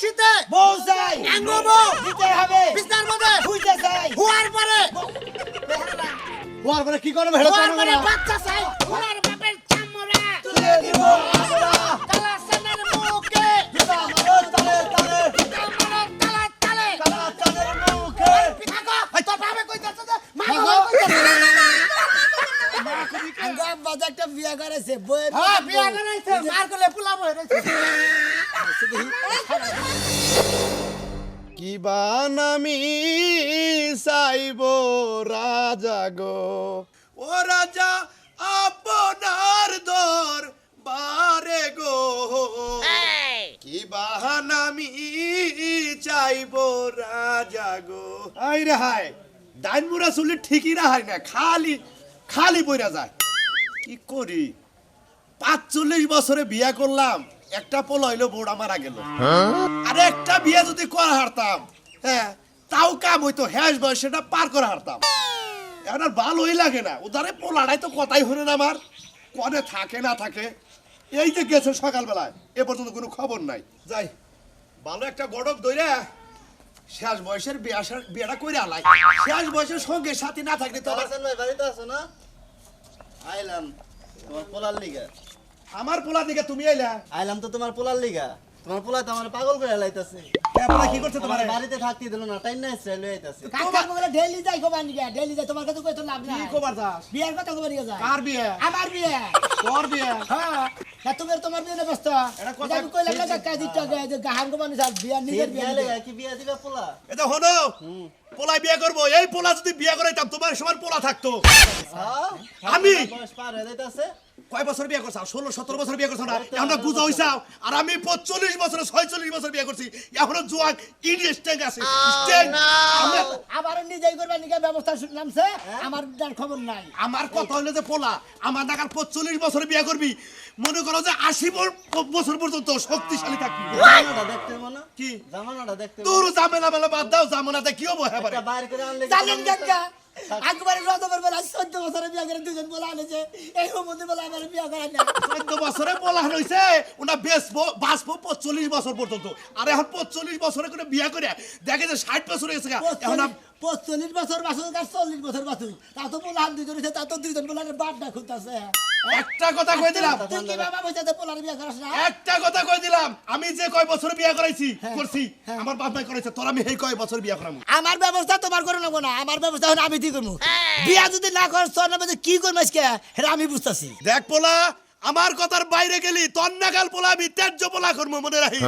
শীতে বউ চাই আঙ্গ বউ দিতে হবে। বিস্তার মধ্যে বুঝতে চাই। হওয়ার পরে হওয়ার পরে কি করবে? হেডা হওয়ার পরে বাচ্চা চাই। হওয়ার বাপের চামড়া। তুলে দিব। একটা বিয়া করেছে বইয়ের হ্যাঁ বিয়া করাইছে মার কলে পোলা বই কি বানামি চাইব রাজা গো? ও রাজা আপনার দর বারে গো। কি বাহানামি চাইব রাজা গো? আই রে হাই ডাইন মুরা চুলি ঠিকই না হাই না খালি খালি বইরা যায়। কি করি। পাঁচচল্লিশ বছরে বিয়া করলাম, একটা পোল হইল বউড়া মারা গেল। আর একটা বিয়ে যদি করা হারতাম হ্যাঁ তাও কাম হইতো, হ্যাস বয়স সেটা পার করে হারতাম। এখন আর ভালোই লাগে না। ওদারে পোলাড়াই তো কথাই হলো না আমার। কনে থাকে না থাকে। এই যে গেছে সকালবেলায়, এ পর্যন্ত কোনো খবর নাই। যাই ভালো একটা গড়ক দইরা শেষ বয়সের বিয়া বিয়েটা করে আলাই। শেষ বয়সের সঙ্গে সাথী না থাকলে তো বাড়িতে আছো না? আইলাম তোমার পোলার লিগা। আমার পোলা দিকে তুমি আইলা? আইলাম তো তোমার পোলার লিগা। তোমার পোলা তো আমার পাগল করে লাইতাছে। হ্যাঁ, কি করছে তোমার? বাড়িতে থাকতে দিল না টাইম নাই লই আইতাছে। কাকা বলে ডেইলি যাই কোবান গিয়া ডেইলি যাই তোমার কাছে কই তো লাভ নাই। কি খবর যাস? বিয়ার কথা কোবান গিয়া যায় কার বিয়ে? আমার বিয়ে। তোর বিয়ে হ্যাঁ না তুমি তোমার বিয়ে ব্যস্ত এটা কথা- আমি কইলাম না দিতে যে বিয়া নিজের বিয়া বিয়া কি বিয়া দিবা পোলা। এটা হলো পোলা বিয়া করব এই পোলা যদি বিয়ে করাইতাম তোমার সমান পোলা থাকতো। হ্যাঁ? আমি? বয়স পার হয়ে যাইতাছে। কয় বছর বিয়ে করছাও ষোলো সতেরো বছর বিয়ে করছ না? এখন গুজা হইছাও আর আমি পঁচল্লিশ বছর ছয়চল্লিশ বছর বিয়ে করছি। এখনও স্ট্যান্ড আছে। আবার নিজেই করবা নিকে ব্যবস্থা শুনলামছে আমার তার খবর নাই। আমার কথা হলো যে পোলা আমার নাগাল পঁচল্লিশ বছর বিয়ে করবি। মনে করো যে আশি বছর পর্যন্ত শক্তিশালী থাকবি। জামানাটা দেখতে মনে কি? জামানাটা দেখতে তোর জামেলা মেলা বাদ দাও জামানাতে কি হব? হ্যাঁ বাইর করে আনলে একবারে রজবের বেলা বছরে বিয়া দুজন বলা আনেছে। এই মধ্যে বলা আমার বিয়া বলা হয়েছে, ওনা বেসবো বাঁচবো পঁচল্লিশ বছর পর্যন্ত। আর এখন পঁচল্লিশ বছরে করে বিয়া করে, দেখে যে ষাট বছর হয়েছে এখন পঁচল্লিশ বছর বাসু তার চল্লিশ বছর বাসু তা তো পোলার দুজন তা তো দুজন পোলার বাদ না খুঁজতেছে। একটা কথা কই দিলাম? তুই কি বাবা বলছে পোলার বিয়া করাস না? একটা কথা কই দিলাম? আমি যে কয় বছর বিয়া করাইছি হ্যাঁ, করছি হ্যাঁ। আমার বাপ তোর আমি এই কয় বছর বিয়া করামু? আমার ব্যবস্থা তোমার করে নেব না আমার ব্যবস্থা হলে আমি কি করব বিয়া যদি না তোর যে কি করব আজকে? আমি বুঝতেছি। দেখ পোলা আমার কথার বাইরে গেলি তোর নাগাল পোলা আমি ত্যায্য পোলা করব মনে রাখি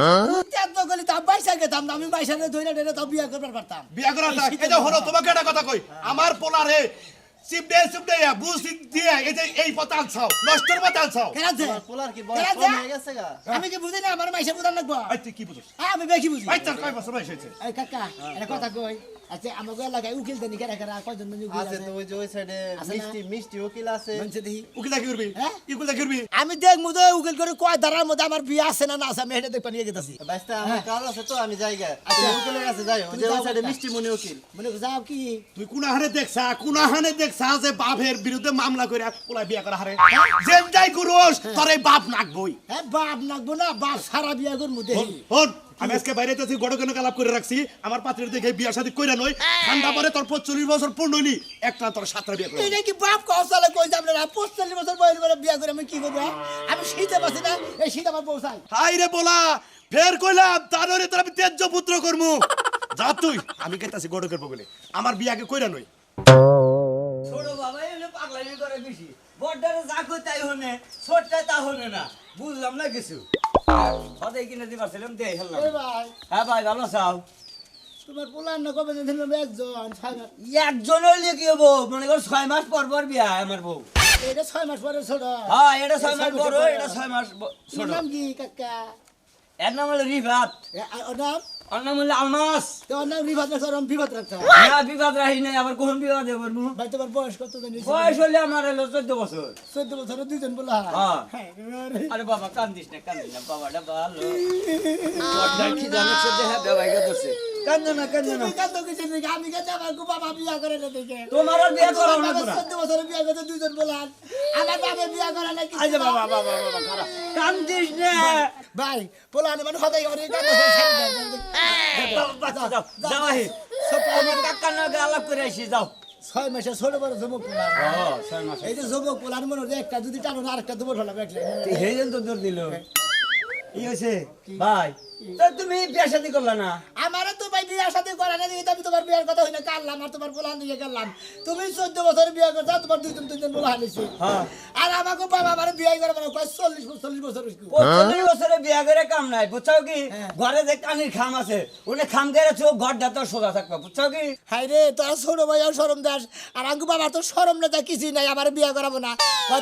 ত্যাগ গলি তো বাইশা গেতাম আমি বাইশা ধরে ধরে তো বিয়া করবার পারতাম। বিয়া করা থাক এই যে হলো তোমাকে একটা কথা কই আমার পোলা রে চিপডে চিপডে বুঝি দিয়ে এই যে এই পতাল ছাও নষ্টর পতাল ছাও কেন আছে? পোলার কি বয়স কম হয়ে গেছে গা? আমি কি বুঝি না? আমার মাইসা বুঝান লাগবো? আই তুই কি বুঝছ হ্যাঁ, আমি বেশি বুঝি। আই তোর কয় বছর বয়স হয়েছে? এই কাকা একটা কথা কই। আচ্ছা আমাকে এলাকায় উকিল দেনি কেরা কেরা কয়জন জন উকিল আছে তো ওই যে ওই সাইডে মিষ্টি মিষ্টি উকিল আছে। বলছে দেখি। উকিল কি করবি হ্যাঁ? উকিল কি করবি আমি দেখ মুদে উকিল করে কয় ধারার মধ্যে আমার বিয়ে আছে না না আছে আমি দেখবা নিয়ে গেতেছি বাইশটা আমার কাজ আছে তো আমি যাইগা আচ্ছা। তুমি উকিলের কাছে যাই ওই যে ওই সাইডে মিষ্টি মনি উকিল। মনে যাও কি? তুই কোন হানে দেখছা কোন হানে দেখছা যে বাপের বিরুদ্ধে মামলা করে পোলা বিয়া করা হারে? যেন যাই গুরুস তোর এই বাপ নাকবই। হ্যাঁ বাপ নাকবো না বাপ সারা বিয়া করব দেখি। হন আমি আজকে বাইরে তো গড় কেন কালাপ করে রাখছি। আমার পাত্রের দেখে বিয়া শাদী কইরা নই ঠান্ডা পরে তোর পঁচল্লিশ বছর পূর্ণ হইলি একটা তোর সাতটা বিয়া করে কি বাপ কৌশলে কই যাবে না পঁচল্লিশ বছর বয়স করে বিয়া করে আমি কি করব হ্যাঁ? আমি শীতে না এই শীত আমার পৌঁছাই হাই রে বলা ফের কইলাম তাররে তোর আমি তেজ্য পুত্র করমু। যা তুই আমি কেতাছি গড়কের বগলে আমার বিয়াকে কইরা নই ছোট বাবা এলে পাগলামি করে বেশি। বড়টারে যা কই তাই হনে ছোটটা তা হনে না বুঝলাম না কিছু। সদাই কিনে দিবার ছিলাম দিয়ে হেললাম হ্যাঁ ভাই ভালো চাও তোমার পোলার না কবে দিন একজন ছয় মাস একজন হইলে কি হব? মনে করো ছয় মাস পর পর বিয়া আমার বউ। এটা ছয় মাস পরে ছোট। হ্যাঁ এটা ছয় মাস বড় এটা। ছয় মাস ছোট। নাম কি কাকা? এর নাম হলো রিফাত। ওর নাম? ওর নাম হলো আলমাস। তোর নাম রিভাত রাখছে ওর নাম বিভাত না বিবাদ রাহি নাই আবার কোন বিবাদ হবে নু ভাই তোমার বয়স কত জানিস বয়স হলে আমার হলো চোদ্দ বছর। চোদ্দ বছর দুইজন বলা হ্যাঁ। হ্যাঁ, আরে বাবা কান্দিস না কান্দিস না বাবাটা ভালো। বড়টার খিদা লাগছে দেহা বেবাইকে ধরছে কান্দো না কান্দো না তুমি কাঁদো কিসের দিকে? আমি কাঁদে আমার গো বাবা বিয়া করে না দেখে তোমার আর বিয়া করাবো না আমার তোরা। চোদ্দ বছরের বিয়া করতে দুজন বলান আমার বাবা বিয়া করে না কিছু আচ্ছা না। বাবা বাবা বাবা খারাপ কান্দিস না ভাই পোলান মানে হদাই করে কাঁদে যাও যাও, যাও আহি ছোট আমার কাকার নাকি আলাপ করে আসি যাও ছয় মাসে ছোট বড় যুবক পোলা ও ছয় মাস এই যে যুবক পোলার মনে হয় একটা যদি টানো আরেকটা দুবো ঢালা দেখলে হেজন তো দূর দিল ই হয়েছে ভাই তো তুমি বিয়া শাদি করলা না? আমারও তো ভাই বিয়ে সাথে করা না দিকে আমি তোমার বিয়ের কথা হইলে কাটলাম আর তোমার পোলাহান দিকে গেলাম। তুমি চোদ্দ বছর বিয়ে করছ তোমার দুইজন তিনজন পোলাহান হয়েছে আর আমাকে বাবা আমার বিয়ে করে মানে কয় চল্লিশ চল্লিশ বছর হইছে। বছরে বিয়া করে কাম নাই বুঝছ কি? হ্যাঁ। ঘরে যে কানির খাম আছে ওনে খাম করে চোখ ঘরটা তো সোজা থাকবে বুঝছ কি? হাই রে তোরা ছোট ভাই আর সরম দাস আর আঙ্কু বাবার তো সরম না কিছুই নাই আমার বিয়ে করাবো না।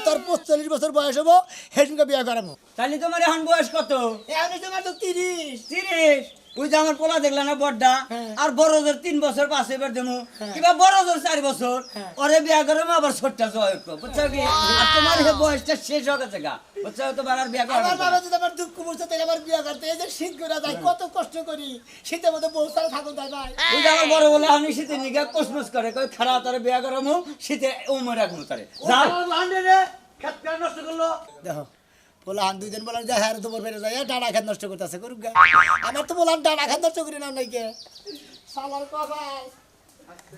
তোর পঁচল্লিশ বছর বয়স হব সেদিনকে বিয়ে করাবো। তাহলে তোমার এখন বয়স কত? এখন তোমার তো তিরিশ। তিরিশ ওই যে আমার পোলা দেখলা না বড়টা হ্যাঁ। আর বড় জোর তিন বছর এবার দেবো কিংবা বড় জোর চার বছর? হ্যাঁ। ওরে বিয়া করে আবার ছোটটা জয় বুঝছ কি? আর তোমার বয়সটা শেষ হয়ে গেছে গা বুঝছ? তোমার আর বিয়া করা বাবা যদি আমার দুঃখ বুঝতে তাহলে আমার বিয়ে করতে। এই যে শীত করে যায় কত কষ্ট করি। শীতের মধ্যে বউ সারা থাকুন তাই ভাই। ওই যে আমার বড় বলে আমি শীতে নিয়ে কসমস করে কই খারাপ তারে বিয়া করামু শীতে উমর তারে। যাও। দেখো পোলাহান দুই দিন বলার যায় হ্যাঁ তোমার বেড়ে যায়। ডানা খাত নষ্ট করতেছে করুক গা। আমার তো বললাম ডানা খাত নষ্ট করি না নাই কে সালার কবাই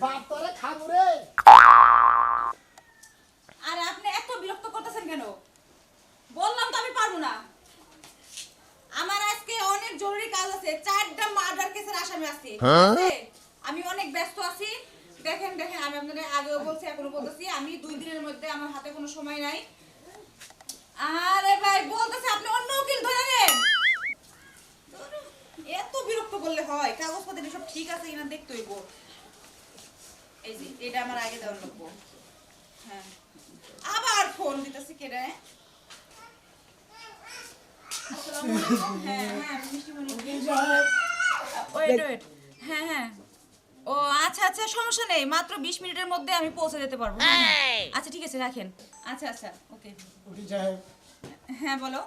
বাপ তোরে খাব রে। আরে আপনি এত বিরক্ত করতেছেন কেন? বললাম তো আমি পারব না। আমার আজকে অনেক জরুরি কাজ আছে। চারটা মার্ডার কেসের আসামি আছে। আছে? আমি অনেক ব্যস্ত আছি। দেখেন দেখেন আমি আপনাদের আগেও বলছি এখনও বলতেছি আমি দুই দিনের মধ্যে আমার হাতে কোনো সময় নাই। আরে ভাই বলতেছে আপনি অন্য উকিল ধরে নেন। এত বিরক্ত করলে হয় কাগজপত্র সব ঠিক আছে কিনা দেখতে হইব। এই যে এটা আমার আগে দেওয়ার লাগবো হ্যাঁ। আবার ফোন দিতেছে কে রে? হ্যাঁ হ্যাঁ ওয়েট ওয়েট। হ্যাঁ হ্যাঁ। ও আচ্ছা আচ্ছা সমস্যা নেই। মাত্র বিশ মিনিটের মধ্যে আমি পৌঁছে যেতে পারব। আচ্ছা ঠিক আছে রাখেন। আচ্ছা আচ্ছা ওকে। উঠি সাহেব হ্যাঁ বলো।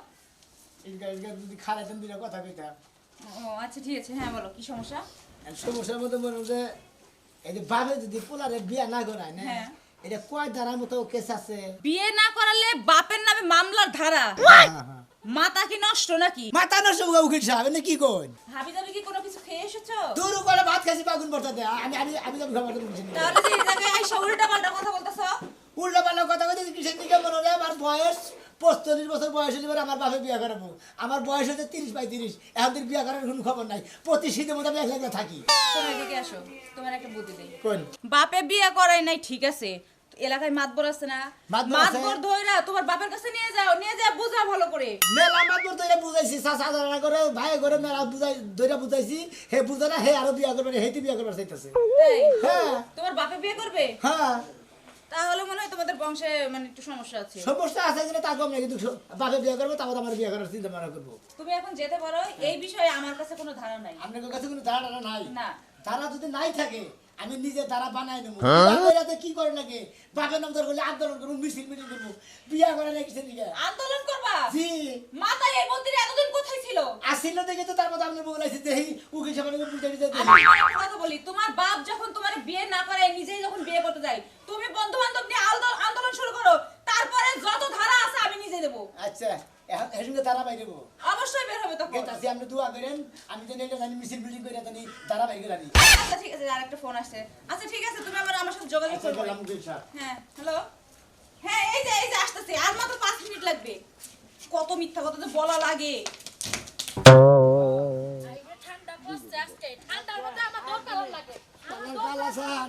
ইনকা ইনকা যদি খারাইতেন দিলে কথা কইতাম ও আচ্ছা ঠিক আছে। হ্যাঁ বলো কি সমস্যা? সমস্যার মধ্যে মনে হচ্ছে এই যে বাবে যদি পোলারে বিয়া না করায় না হ্যাঁ। এটা কয় ধারার মতো কেস আছে? বিয়ে না করালে বাপের নামে মামলার ধারা। হ্যাঁ, হ্যাঁ। মাথা কি নষ্ট নাকি? মাথা নষ্ট উকিল সাহেব কি কই ভাবি যাবি কি কোনো কিছু খেয়ে এসেছ? দূর করে ভাত খাইছি বাগুন দে আমি আমি আমি যাব খাবার তাহলে এই জায়গায় আইসা উল্টা পাল্টা কথা বলতেছো? উল্টা পাল্টা কথা কইতে কিসের দিকে মনে হয়? আমার বয়স পঁয়তাল্লিশ বছর বয়স হলে এবার আমার বাপে বিয়ে করাবো। আমার বয়স হচ্ছে তিরিশ বাই তিরিশ এখন বিয়ে করার কোনো খবর নাই। প্রতি শীতের মধ্যে আমি একলা থাকি। তুমি এদিকে আসো। তোমার একটা বুদ্ধি দেই। কোন? বাপে বিয়ে করাই নাই ঠিক আছে। এলাকায় মাতবর আছে না? মাতবর ধইরা তোমার বাপের কাছে নিয়ে যাও নিয়ে যা বুঝা ভালো করে। মেলা মাত্র ধরে বুঝাইছি চাচা দাদা করে ভাই করে মেলা বুঝাই ধরে বুঝাইছি। হে বুঝা না হে আরও বিয়ে করবে বিয়ে চাইতেছে। হ্যাঁ। তোমার বাপে বিয়ে করবে? হ্যাঁ। তাহলে মনে হয় তোমাদের বংশে মানে একটু সমস্যা আছে। সমস্যা আছে কিনা তা কম না কিন্তু বাপে বিয়ে করব তাও আমার বিয়ে করার চিন্তা ভাবনা করব। তুমি এখন যেতে পারো এই বিষয়ে আমার কাছে কোনো ধারণা নাই। আপনার কাছে কোনো ধারণা নাই? না। তারা যদি নাই থাকে আমি নিজে তারা বানাই নেব। বাপেরাতে কি করে নাকি? বাপের নাম ধরে আন্দোলন করব মিছিল মিটিং করব। বিয়া করে নাকি সেদিকে আন্দোলন করবা? জি। মাথায় এই মন্দিরে এতদিন কোথায় ছিল? আসিল দেখে তো তার মধ্যে আপনি বলেছি যে এই উকিল সাহেবের বুঝে একটা কথা বলি তোমার বাপ যখন তোমার বিয়ে না করে নিজেই যখন বিয়ে করতে যায় তুমি বন্ধু বান্ধব নিয়ে আন্দোলন শুরু করো তারপরে যত ধারা আছে আমি নিজে দেবো। আচ্ছা। এখন তারা বাইরে অবশ্যই বের হবে তখন। গেট আপনি দোয়া করেন আমি জানি এটা জানি মিছিল মিটিং করে জানি তারা বাইরে আচ্ছা ঠিক আছে আরেকটা ফোন আসছে। আচ্ছা ঠিক আছে তুমি আবার আমার সাথে যোগাযোগ আচ্ছা হ্যাঁ হ্যালো হ্যাঁ এই যে এই যে আসতেছে। আর মাত্র পাঁচ মিনিট লাগবে। কত মিথ্যা কথা তো বলা লাগে। ঠান্ডা পড়ছে আজকে। ঠান্ডার মধ্যে আমার দরকার লাগে। কালাসান।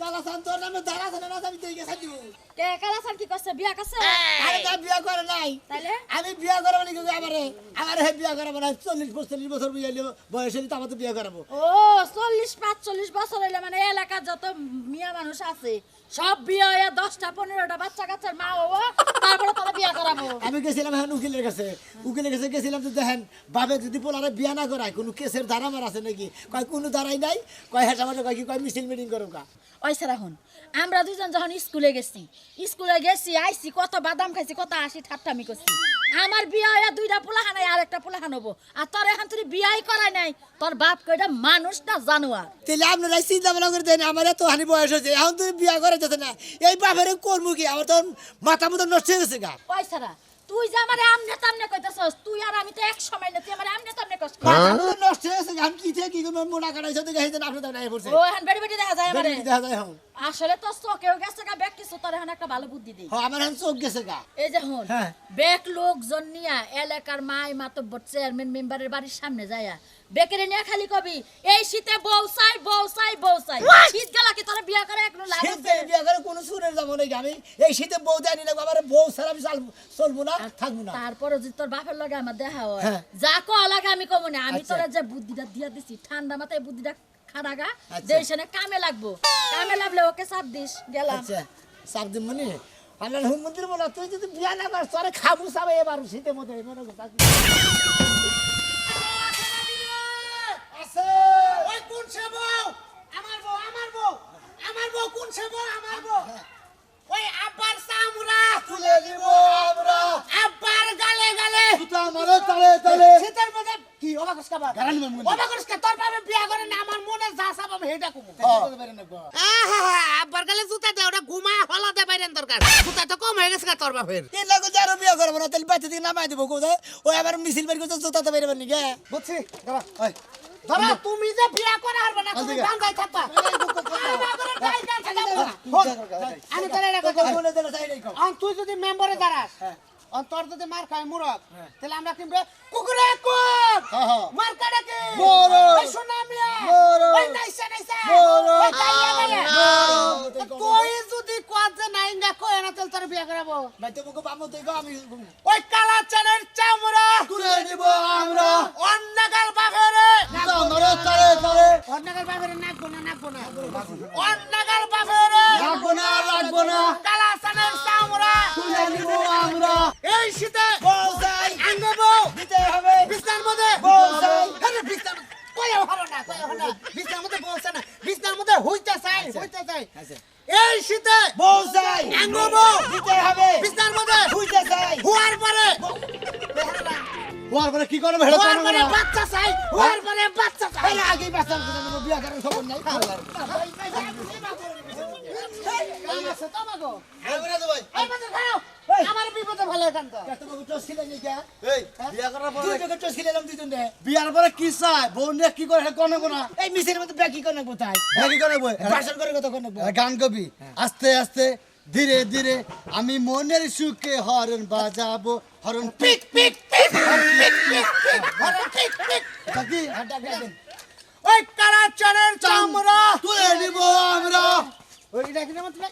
কালাসান তোর নামে ধারা না আমি কে কালাসান কি করছে? বিয়া করছে? আরে তা বিয়া করে নাই। তাইলে? আমি বিয়া করাবো নাকি আমারে? আমার হে বিয়া করাবো না চল্লিশ পঁয়তাল্লিশ বছর বিয়ে হলে বয়স হলে তো আমার তো বিয়া করাবো। ও চল্লিশ পাঁচচল্লিশ বছর হইলে মানে এলাকার যত মিয়া মানুষ আছে সব বিয়ে হয়ে দশটা পনেরোটা বাচ্চা কাচ্চার মা হব তারপরে তারা বিয়া করাবো। আমি গেছিলাম এখন উকিলের কাছে। উকিলের কাছে গেছিলাম তো দেখেন বাবে যদি পোলারে বিয়া না করায় কোনো কেসের ধারা মার আছে নাকি? কয় কোনো ধারাই নাই। কয় হেসা মাসে কয় কি কয় মিছিল মিটিং করো কা ওই রাখুন আমরা দুজন যখন স্কুলে গেছি স্কুলে গেছি আইছি কত বাদাম খাইছি কত আসি ঠাট্টামি করছি। আমার বিয়া হয়ে দুইটা পোলাহান আর একটা পোলা হব। আর তোর এখন তুই বিয়াই করাই নাই তোর বাপ কইটা মানুষ না জানোয়ার। তাহলে আপনারা চিন্তা ভাবনা করে দেন আমার এত হানি বয়স হয়েছে এখন তুমি বিয়া করে যেতে না। এই বাপের কর্মুখী কি? আমার তো মাথা মতো নষ্ট হয়ে গেছে গা। পয়সারা তুই যে আমারে আমনে তামনে কইতাছস তুই আর আমি তো এক সময় না তুই আমারে আমনে তামনে কস। মাথা তো নষ্ট হয়েছে কি থেকে কি কোনো মোনা কাটাইছে তো গাইতে আপনি তো নাই পড়ছে। ও এখন বেড়ি বেড়ি দেখা যায় আমারে। দেখা যায় হ্যাঁ। আসলে তো চোখেও গেছে গা ব্যাগ কিছু তোর এখন একটা ভালো বুদ্ধি দেই। হ্যাঁ আমার এখন চোখ গেছে গা। এই যে হন হ্যাঁ। বেক লোকজন নিয়া এলাকার মাই মাতব্বর চেয়ারম্যান মেম্বারের বাড়ির সামনে যায়া বেকেরে নিয়ে খালি কবি। এই শীতে বউ চাই বউ চাই বউ চাই শীত গেলা কি তোরা বিয়া করে এখনও লাভ আছে? বিয়ে করে কোনো সুরের যাব নাকি আমি এই শীতে বউ দেয় নিলে আমার বউ ছাড়া আমি চালবো চলবো না থাকব না। তারপরে যদি তোর বাপের লাগে আমার দেখা হয় হ্যাঁ। যা কো লাগে আমি কমু না। আমি আচ্ছা। তোরা যে বুদ্ধিটা দিয়া দিছি ঠান্ডা মাথায় বুদ্ধিটা খাড়াগা আচ্ছা। দেশনে কামে লাগবো। কামে লাগলে ওকে চাপ দিস গেলাম। আচ্ছা। সাপ দিন মনে? হুম মন্দির বলা তুই যদি বিয়া না কর তোরে খাব সাবে এবার শীতের মধ্যে। মনে কথা আছে ওই কোন সে বউ? আমার বউ আমার বউ। আমার বউ কোন সে বউ? আমার বউ। ওই আব্বার সামুরা তুলে দিব আমরা। আব্বার গালে গালে। জুতা মারো তালে তালে। শীতের মধ্যে কি? অবাকস কাবা গারানি মারমু না। অবাকস তোর বাবা বিয়া করে না আমার মনে যা সাব আমি হেটা কমু। আহা আব্বার গালে জুতা দে ওটা ঘুমা হলা দে বাইরেন দরকার। জুতা তো কম হয়ে গেছে গা তোর বাপের। তিন লাখ যারো বিয়া করব না তাহলে বাচ্চা দিকে নামাই দেবো কোথায় ওই আবার মিছিল বের করতে জুতা তো বেরোবেন নাকি বুঝছি ধরো তুমি যে বিয়া করে হারবে না তুমি বান্ধাই থাকবা। আমার ঘরে যাই না থাকবা। আমি তোর এটা কথা বলি। দিলে তাই নাই কও। তুই যদি মেম্বারে দাঁড়াস অন তোর যদি মার খায় মুরগ তাহলে আমরা কিনবে কুকুরে কুক! হ্যাঁ, হ্যাঁ। মার কাটা কি? মোরগ। ওই সোনা মিয়া। মোরগ। ওই নাইসা নাইসা। মোরগ। তুই যদি কোয়াদ যে নাই না না তাহলে করাবো ভাই তো মুখে বামো তুই আমি ওই কালা চানের চামড়া তুলে দিব আমরা? মারো তালে তালে অন্নাগাল নাকবো না নাকবো না অন্নাগাল বাফেরে রাখব না রাখব না কালা চানের চামড়া তুলে দিব আমরা? এই শীতে বউজাই আঙ্গবো দিতে হবে। বিছনার মধ্যে। বসাই। আরে বিছনার কয়া ভালো না কয়া ভালো না। বিছনার মধ্যে বসে না। বিছনার মধ্যে হইতে চাই হইতে চাই। এই শীতে বউ চাই আঙ্গবো দিতে হবে। বিছনার মধ্যে বুঝতে চাই হুয়ার পরে। ওর পরে কি করবে হেডা হুয়ার করবে পরে না বাচ্চা চাই হুয়ার পরে বাচ্চা চাই। আরে আগে বাচ্চা কথা বলব বিয়া করার খবর নাই। কাম আছে তোমাগো এবারে তো ভাই এই বাচ্চা খাও আমার বিপদে ভালো এখানটা তোমাকে টস খিলে নি কে এই বিয়া করার পরে তুই তোকে টস খিলেলাম দুইজন দে বিয়ার পরে কি চাই? বউ নিয়ে কি করে কোন কোন? এই মিসের মধ্যে ব্যাকি করে বই ভাষণ করে কত করে গান কবি। আস্তে আস্তে ধীরে ধীরে আমি মনের সুখে হরণ বাজাবো হরণ পিক পিক পিক পিক পিক পিক হরণ পিক পিক। কি ওই কালা চনের চামড়া। তুলে নিব আমরা। ওই এটা কি নাম তুমি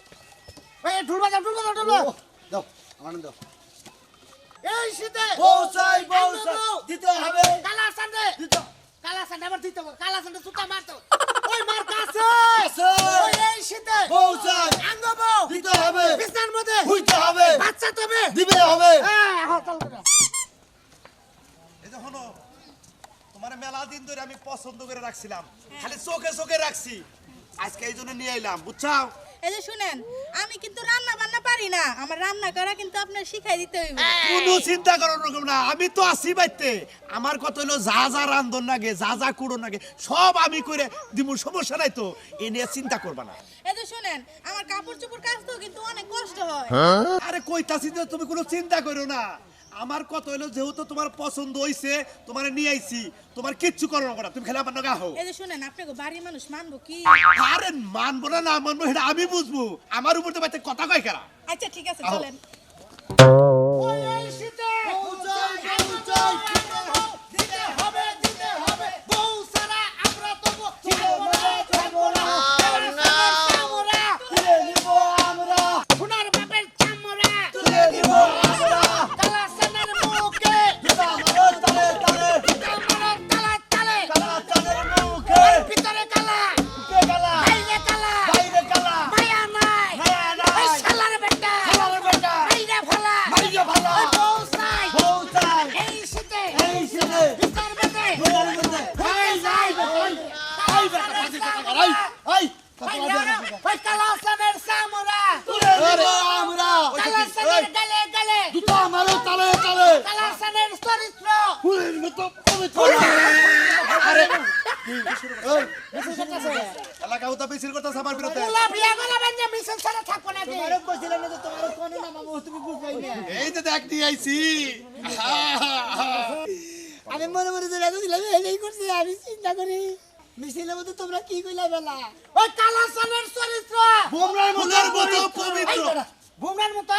ওই ঢুল বাজাও ঢুল বাজাও ঢুল বাজাও। দাও আনন্দ এই শীতে বউ চাই বউ চাই দিতে হবে। কালা সান্ডে কালা সান্ডে আবার দিতে কালা সান্ডে সুতা মারতো ওই মার কাছে। ওই এই শীতে চাই আঙ্গবো! দিতে হবে। বিছনার মধ্যে! হইতে হবে। বাচ্চা তবে! দিবে হবে। হ্যাঁ চল করে। এই যে হলো তোমার মেলা দিন ধরে আমি পছন্দ করে রাখছিলাম। খালি চোখে চোখে রাখছি। আজকে এই জন্য নিয়ে এলাম বুঝছাও? এই যে শুনেন আমি কিন্তু রান্না বান্না পারি না। আমার রান্না করা কিন্তু আপনার শিখাই দিতে হইবে। কোনো চিন্তা করার রকম না। আমি তো আছি বাইতে। আমার কত হলো যা যা রান্ধন লাগে যা যা কুড়ো লাগে সব আমি করে দিব সমস্যা নাই তো। এ নিয়ে চিন্তা করবা না। এই তো শুনেন আমার কাপড় চোপড় কাজ তো কিন্তু অনেক কষ্ট হয়। আরে কইতাছি তুমি কোনো চিন্তা করো না। আমার কত হলো যেহেতু তোমার পছন্দ হইছে তোমার নিয়ে আইছি তোমার কিচ্ছু করো না। তুমি খেলা আমার নগা হও এই যে শুনেন আপনাকে বাড়ির মানুষ মানবো কি? আরে মানবো না না মানবো সেটা আমি বুঝব। আমার উপর তো বাইতে কথা কয় কারা আচ্ছা ঠিক আছে। চলেন। ওই শীতে নাকি না যে তোমারও কোনে না মামু তুমি বুঝাই না। এই যে দেখ নিয়ে আইছি। আমি মনে মনে যে দিলাম এই করছি আমি চিন্তা করি মিছিলের মধ্যে তোমরা কি কইলা বেলা? ওই কালাসানের চরিত্র! বুমরার মতো পবিত্র। বুমরার মতো?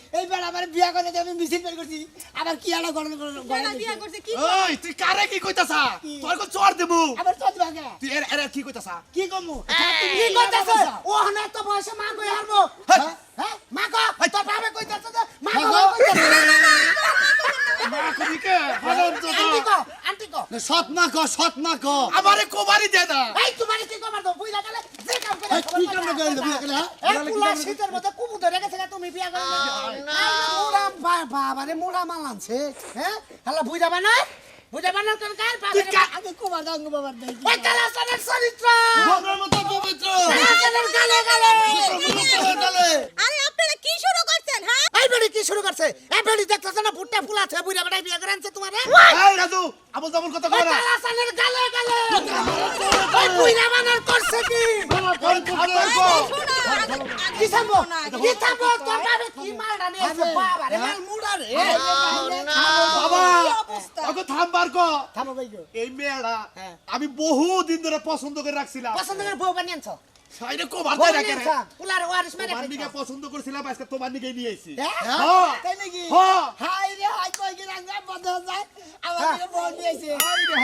পোলা লাগে চাচি ওইটাই তোমার পোলা লাগে চাচি এই বেড়ি আপনার বরাদ্দ নাই এবার বেড়া বকরে যাইলেন এই বেড়া আমার বিয়া করে আমি মিছিল বের করছি। আবার কি আলো গরম বিয়া করছে? কি ওই তুই কারে কি কইতাছ? তোর কো চোর দেবো আবার চল ভাগে তুই এর এর কি কইতাছ? কি কমু? কি কইতাছ? ও হনে তো বয়সে মা কই হারবো। হ্যাঁ। মা কো তোর বাবা কইতাছ মা কো মা কবি কে আন্টি কো আমারে কোবারি দে না এই তোমার কি কমার দাও? বুইলা গেলে যে কাম করে কি কাম করে বিয়া করে হ্যাঁ? এই পুলা শীতের মধ্যে কুমু ধরে গেছে তুমি বিয়া করে মুড়া বাবা রে মোরা মাল আনছে হ্যাঁ? হ্যালো বুঝা বানা বুঝা বানা কোন কার বাবা আগে কুমার গাঙ্গ বাবার দেই ওই কালাসানের চরিত্র! বুমরার মতো পবিত্র। কালাসানের গালে গালে। আরে আপনারা কি শুরু করছেন হ্যাঁ? এই বেড়ি কি শুরু করছে? এই বেড়ি দেখতেছ না ভুট্টা ফুল আছে বুড়া বেড়াই বিয়া করে আনছে তোমারে? এই রাজু আবল তাবল কথা ওই কয় না। গালে গালে। ওই বুড়া বানার করছে কি? কোন খাবার কো কি থামবো কি থামবো তোর কি মাল রানি বাবা রে মাল মুড়া রে। বাবা। কি অবস্থা ওকে থামবার কো। থামো ভাই গো এই মেয়েরা আমি বহু দিন ধরে পছন্দ করে রাখছিলাম। পছন্দ করে বউ বানিয়ে আনছো? সাইডে কোবার বউ দেয় না বানিয়ে কেন? আনছো? পুলার ওয়ারিস মেরে তোমার দিকে ফেলছো পছন্দ করছিলাম আজকে তোমার দিকে নিয়ে আইছি। হ্যাঁ? হ্যাঁ তাই নাকি? হ্যাঁ হাই রে হাই কই কি রাঙ্গা বন্ধ যায় আমার দিকে বল দিয়েছে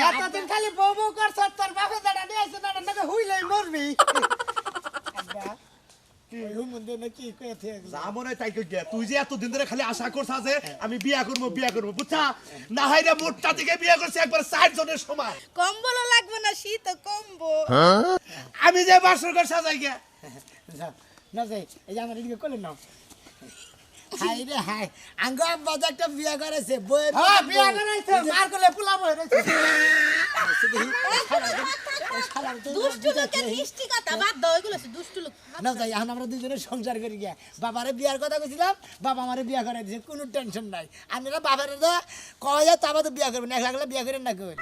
এতদিন খালি বউ বউ করছ তোর বাপে দাঁড়া নিয়ে আসছে দাঁড়া নাকি হুইলেই মরবি। তাই তুই যে এতদিন ধরে খালি আশা করছ যে আমি বিয়া করব বিয়া করব বুঝছা? না হাইরে মোটটা থেকে বিয়া করছে একবার ষাট জনের সমান। কম্বলও লাগবে না শীত কম্বো আমি যে বাসর ঘর সাজাই গিয়া না যাই এই যে আমার এদিকে করলেন না হাই রে হাই আঙ্গ আব্বা একটা বিয়া করেছে বইয়ের হ্যাঁ বিয়া করাইছে মার করলে পোলা বই রইছে দুষ্টু লোকের মিষ্টি কথা বাদ দাও এগুলো দুষ্টু লোক না যাই এখন আমরা দুজনে সংসার করি গিয়া বাবারে বিয়ার কথা কইছিলাম বাবা আমারে বিয়া করে দিয়েছে কোনো টেনশন নাই আমরা বাবারে কয় তা তো বিয়া করবেন এক লাগলে বিয়া করেন না কই